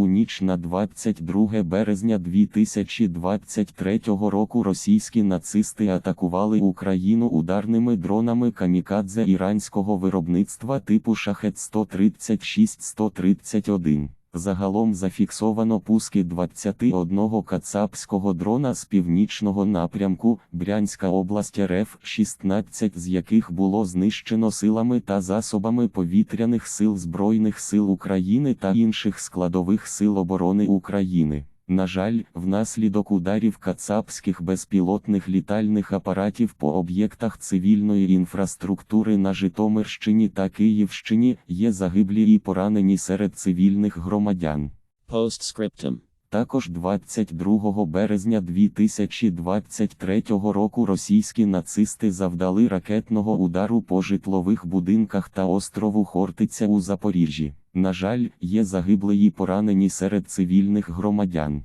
У ніч на 22 березня 2023 року російські нацисти атакували Україну ударними дронами камікадзе іранського виробництва типу шахет 136-131. Загалом зафіксовано пуски 21 кацапського дрона з північного напрямку, Брянська область РФ, 16 з яких було знищено силами та засобами повітряних сил Збройних сил України та інших складових сил оборони України. На жаль, внаслідок ударів кацапських безпілотних літальних апаратів по об'єктах цивільної інфраструктури на Житомирщині та Київщині є загиблі і поранені серед цивільних громадян. Postscriptum. Також 22 березня 2023 року російські нацисти завдали ракетного удару по житлових будинках та острову Хортиця у Запоріжжі. На жаль, є загиблі і поранені серед цивільних громадян.